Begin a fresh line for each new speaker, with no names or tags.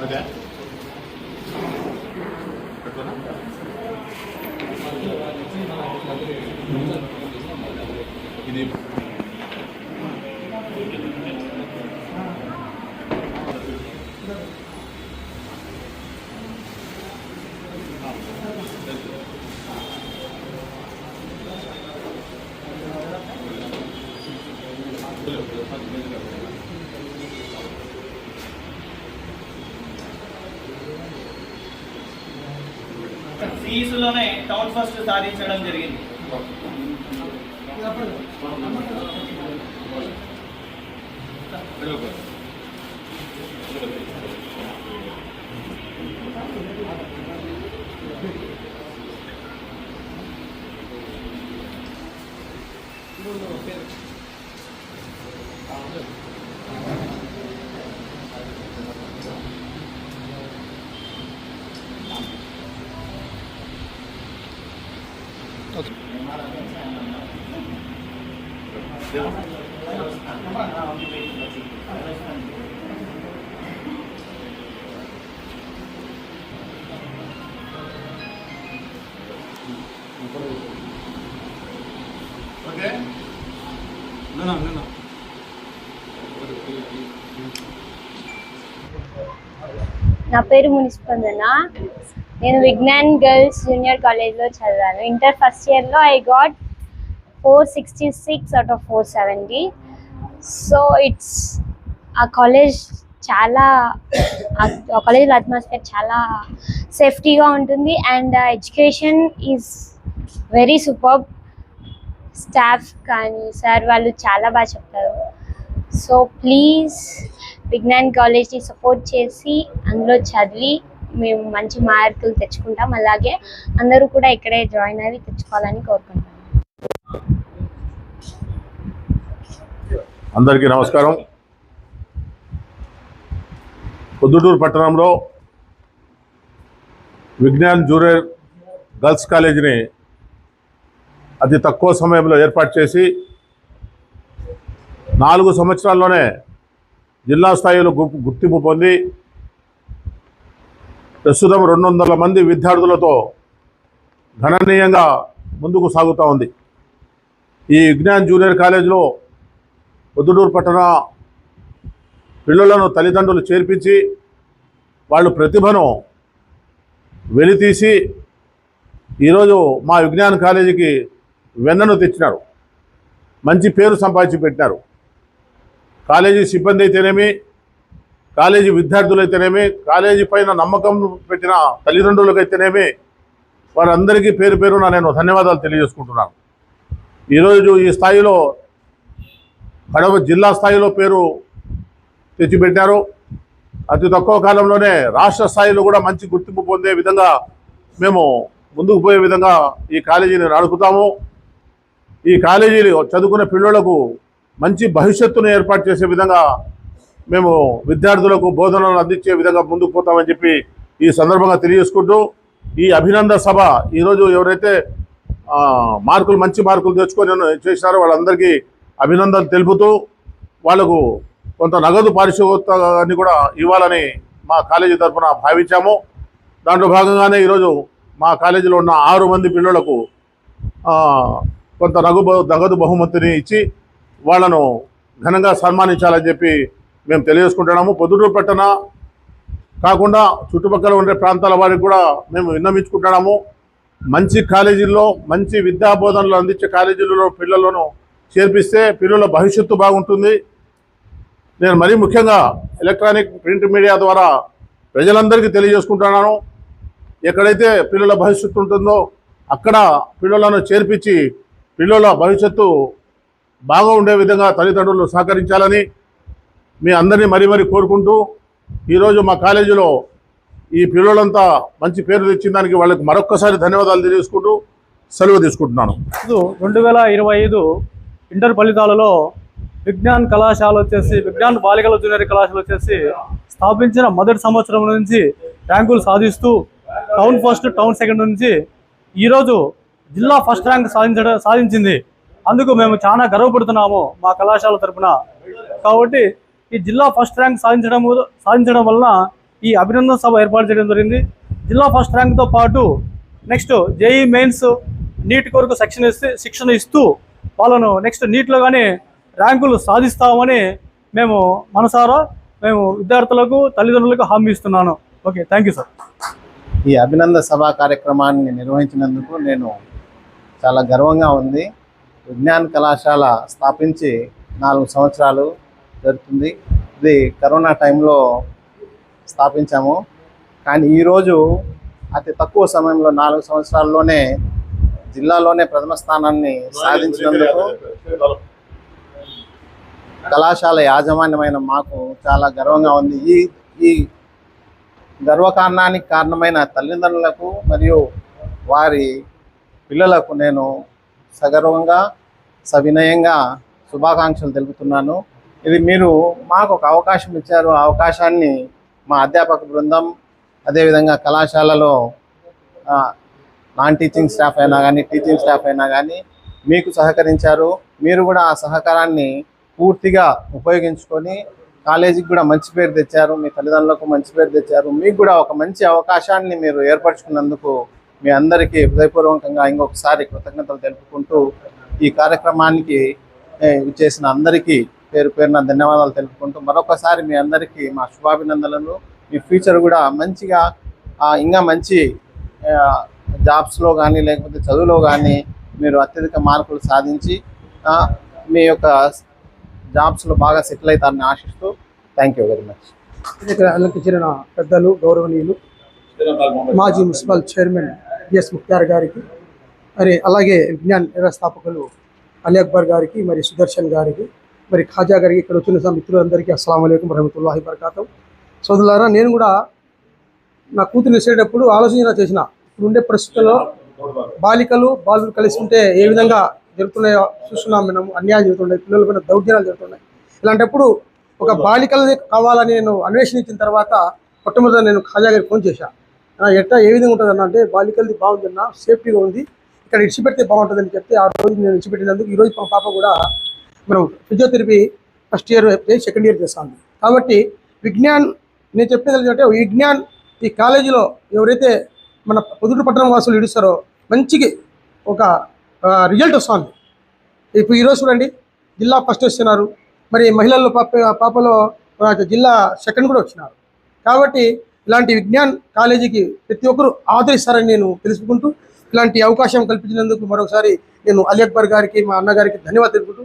Self
ఇది
సిఈసులోనే town first సాధించడం జరిగింది.
ఓకే
నా పేరు మునిస్పందన నేను విజ్ఞాన్ గర్ల్స్ జూనియర్ కాలేజ్లో చదివాను. ఇంటర్ ఫస్ట్ ఇయర్లో I got four sixty six out of four seventy so it's a college చాలా ఆ కాలేజ్ అట్మాస్ఫియర్ చాలా సేఫ్టీగా ఉంటుంది. And education is very super staff కానీ సార్ వాళ్ళు చాలా బాగా చెప్తారు. సో ప్లీజ్ విజ్ఞాన్ కాలేజ్ని సపోర్ట్ చేసి అందులో చదివి మేము మంచి మార్కులు తెచ్చుకుంటాం. అలాగే అందరూ కూడా ఇక్కడే జాయిన్ అయ్యి తెచ్చుకోవాలని కోరుకుంటున్నాం.
అందరికీ నమస్కారం. పొద్దుటూరు పట్టణంలో విజ్ఞాన్ జూనియర్ గర్ల్స్ కాలేజీని అతి తక్కువ సమయంలో ఏర్పాటు చేసి నాలుగు సంవత్సరాల్లోనే జిల్లా స్థాయిలో గుర్తింపు పొంది ప్రస్తుతం రెండు వందల మంది విద్యార్థులతో గణనీయంగా ముందుకు సాగుతూ ఉంది. ఈ విజ్ఞాన్ జూనియర్ కాలేజీలో పొద్దుటూరు పట్టణ పిల్లలను తల్లిదండ్రులు చేర్పించి వాళ్ళు ప్రతిభను వెలితీసి ఈరోజు మా విజ్ఞాన్ కాలేజీకి వెన్నను తెచ్చినారు. మంచి పేరు సంపాదించి పెట్టినారు. కాలేజీ సిబ్బంది అయితేనేమి కాలేజీ విద్యార్థులైతేనేమి కాలేజీ పైన నమ్మకం పెట్టిన తల్లిదండ్రులకైతేనేమి వారందరికీ పేరు పేరున నేను ధన్యవాదాలు తెలియజేసుకుంటున్నాను. ఈరోజు ఈ స్థాయిలో కడప జిల్లా స్థాయిలో పేరు తెచ్చిపెట్టారు. అతి తక్కువ కాలంలోనే రాష్ట్ర స్థాయిలో కూడా మంచి గుర్తింపు పొందే విధంగా మేము ముందుకు పోయే విధంగా ఈ కాలేజీని నడుపుతాము. ఈ కాలేజీలు చదువుకునే పిల్లలకు మంచి భవిష్యత్తును ఏర్పాటు చేసే విధంగా మేము విద్యార్థులకు బోధనలు అందించే విధంగా ముందుకు పోతామని చెప్పి ఈ సందర్భంగా తెలియజేసుకుంటూ ఈ అభినందన సభ ఈరోజు ఎవరైతే మార్కులు మంచి మార్కులు తెచ్చుకొని చేసినారో వాళ్ళందరికీ అభినందనలు తెలుపుతూ వాళ్ళకు కొంత నగదు పారితోషికాన్ని కూడా ఇవ్వాలని మా కాలేజీ తరఫున భావించాము. దాంట్లో భాగంగానే ఈరోజు మా కాలేజీలో ఉన్న ఆరు మంది పిల్లలకు కొంత నగదు నగదు బహుమతిని ఇచ్చి వాళ్ళను ఘనంగా సన్మానించాలని చెప్పి మేము తెలియజేసుకుంటున్నాము. పొద్దుటూరు పట్టణ కాకుండా చుట్టుపక్కల ఉండే ప్రాంతాల వారికి కూడా మేము విన్నమించుకుంటున్నాము మంచి కాలేజీల్లో మంచి విద్యా బోధనలు అందించే కాలేజీలలో పిల్లలను చేర్పిస్తే పిల్లల భవిష్యత్తు బాగుంటుంది. నేను మరీ ముఖ్యంగా ఎలక్ట్రానిక్ ప్రింట్ మీడియా ద్వారా ప్రజలందరికీ తెలియజేసుకుంటున్నాను. ఎక్కడైతే పిల్లల భవిష్యత్తు ఉంటుందో అక్కడ పిల్లలను చేర్పించి పిల్లల భవిష్యత్తు బాగా ఉండే విధంగా తల్లిదండ్రులు సహకరించాలని మీ అందరినీ మరీ మరీ కోరుకుంటూ ఈరోజు మా కాలేజీలో ఈ పిల్లలంతా మంచి పేరు తెచ్చిన దానికి వాళ్ళకి మరొక్కసారి ధన్యవాదాలు తెలియజేసుకుంటూ సెలవు తీసుకుంటున్నాను.
రెండు వేల ఇరవై ఐదు ఇంటర్ ఫలితాలలో విజ్ఞాన్ కళాశాల వచ్చేసి విజ్ఞాన్ బాలికల జూనియర్ కళాశాల వచ్చేసి స్థాపించిన మొదటి సంవత్సరం నుంచి ర్యాంకులు సాధిస్తూ టౌన్ ఫస్ట్ టౌన్ సెకండ్ నుంచి ఈరోజు జిల్లా ఫస్ట్ ర్యాంక్ సాధించడం సాధించింది. అందుకు మేము చాలా గర్వపడుతున్నాము మా కళాశాల తరఫున కాబట్టి ఈ జిల్లా ఫస్ట్ ర్యాంక్ సాధించడం సాధించడం వలన ఈ అభినందన సభ ఏర్పాటు చేయడం జరిగింది. జిల్లా ఫస్ట్ ర్యాంక్తో పాటు నెక్స్ట్ జేఈ మెయిన్స్ నీట్ కొరకు శిక్షణ ఇస్తే శిక్షణ ఇస్తూ వాళ్ళను నెక్స్ట్ నీట్లో కానీ ర్యాంకులు సాధిస్తామని మేము మనసారా మేము విద్యార్థులకు తల్లిదండ్రులకు హామీ ఇస్తున్నాను. Okay thank you sir.
ఈ అభినంద సభా కార్యక్రమాన్ని నిర్వహించినందుకు నేను చాలా గర్వంగా ఉంది. విజ్ఞాన కళాశాల స్థాపించి నాలుగు సంవత్సరాలు జరుగుతుంది. ఇది కరోనా టైంలో స్థాపించాము. కానీ ఈరోజు అతి తక్కువ సమయంలో నాలుగు సంవత్సరాల్లోనే జిల్లాలోనే ప్రథమ స్థానాన్ని సాధించినందుకు కళాశాల యాజమాన్యమైన మాకు చాలా గర్వంగా ఉంది. ఈ ఈ గర్వకారణానికి కారణమైన తల్లిదండ్రులకు మరియు వారి పిల్లలకు నేను సగర్వంగా సవినయంగా శుభాకాంక్షలు తెలుపుతున్నాను. ఇది మీరు మాకు ఒక అవకాశం ఇచ్చారు. ఆ అవకాశాన్ని మా అధ్యాపక బృందం అదేవిధంగా కళాశాలలో నాన్ టీచింగ్ స్టాఫ్ అయినా కానీ టీచింగ్ స్టాఫ్ అయినా కానీ మీకు సహకరించారు. మీరు కూడా ఆ సహకారాన్ని పూర్తిగా ఉపయోగించుకొని కాలేజీకి కూడా మంచి పేరు తెచ్చారు. మీ తల్లిదండ్రులకు మంచి పేరు తెచ్చారు. మీకు కూడా ఒక మంచి అవకాశాన్ని మీరు ఏర్పరచుకున్నందుకు మీ అందరికీ హృదయపూర్వకంగా ఇంకొకసారి కృతజ్ఞతలు తెలుపుకుంటూ ఈ కార్యక్రమానికి చేసిన అందరికీ పేరు పేరున ధన్యవాదాలు తెలుపుకుంటూ మరొకసారి మీ అందరికీ మా శుభాభినందనలు. మీ ఫ్యూచర్ కూడా మంచిగా ఇంకా మంచి జాబ్స్లో కానీ లేకపోతే చదువులో కానీ మీరు అత్యధిక మార్కులు సాధించి మీ యొక్క జాబ్స్లో బాగా సెటిల్ అవుతారని ఆశిస్తూ థ్యాంక్ యూ వెరీ మచ్
ఇక్కడ అలంకరించిన పెద్దలు గౌరవనీయులు మాజీ మున్సిపల్ చైర్మన్ బిఎస్ ముఖ్తార్ గారికి మరి అలాగే విజ్ఞాన్ వ్యవస్థాపకులు అలీ అక్బర్ గారికి మరి సుదర్శన్ గారికి మరి ఖాజా గారికి ఇక్కడ వచ్చిన మిత్రులందరికీ అస్సలం అయికం రహమతుల్లాహి వరకాతం సోదరులారా నేను కూడా నా కూతురు వేసేటప్పుడు ఆలోచన చేసిన. ఇప్పుడుండే పరిస్థితుల్లో బాలికలు బాలులు కలిసి ఉంటే ఏ విధంగా జరుగుతున్నాయో చూస్తున్నాం. మనం అన్యాయం జరుగుతున్నాయి పిల్లల పైన దౌర్జన్యాలు జరుగుతున్నాయి. ఇలాంటప్పుడు ఒక బాలికలది కావాలని నేను అన్వేషించిన తర్వాత మొట్టమొదటి నేను ఖాజా గారికి ఫోన్ చేశాను ఎట్లా ఏ విధంగా ఉంటుంది అంటే బాలికలది బాగుందన్న సేఫ్టీగా ఉంది ఇక్కడ ఇడిచిపెడితే బాగుంటుందని చెప్తే ఆ రోజు నేను ఇడిచిపెట్టినందుకు ఈ రోజు మా పాప కూడా మనం physiotherapy first year second year చేస్తాం. కాబట్టి విజ్ఞాన్ నేను చెప్పేది అంటే విజ్ఞాన్ ఈ కాలేజీలో ఎవరైతే మన పొదుడు పట్టణం వాసులు ఇడుస్తారో మంచికి ఒక రిజల్ట్ వస్తుంది. ఇప్పుడు ఈరోజు చూడండి జిల్లా ఫస్ట్ వస్తున్నారు. మరి మహిళల్లో పాప పాపలో జిల్లా సెకండ్ కూడా వచ్చినారు. కాబట్టి ఇలాంటి విజ్ఞాన్ కాలేజీకి ప్రతి ఒక్కరూ ఆదరిస్తారని నేను తెలుసుకుంటూ ఇలాంటి అవకాశం కల్పించినందుకు మరొకసారి నేను అలీ అక్బర్ గారికి మా అన్నగారికి ధన్యవాదాలు తెలుపుకుంటూ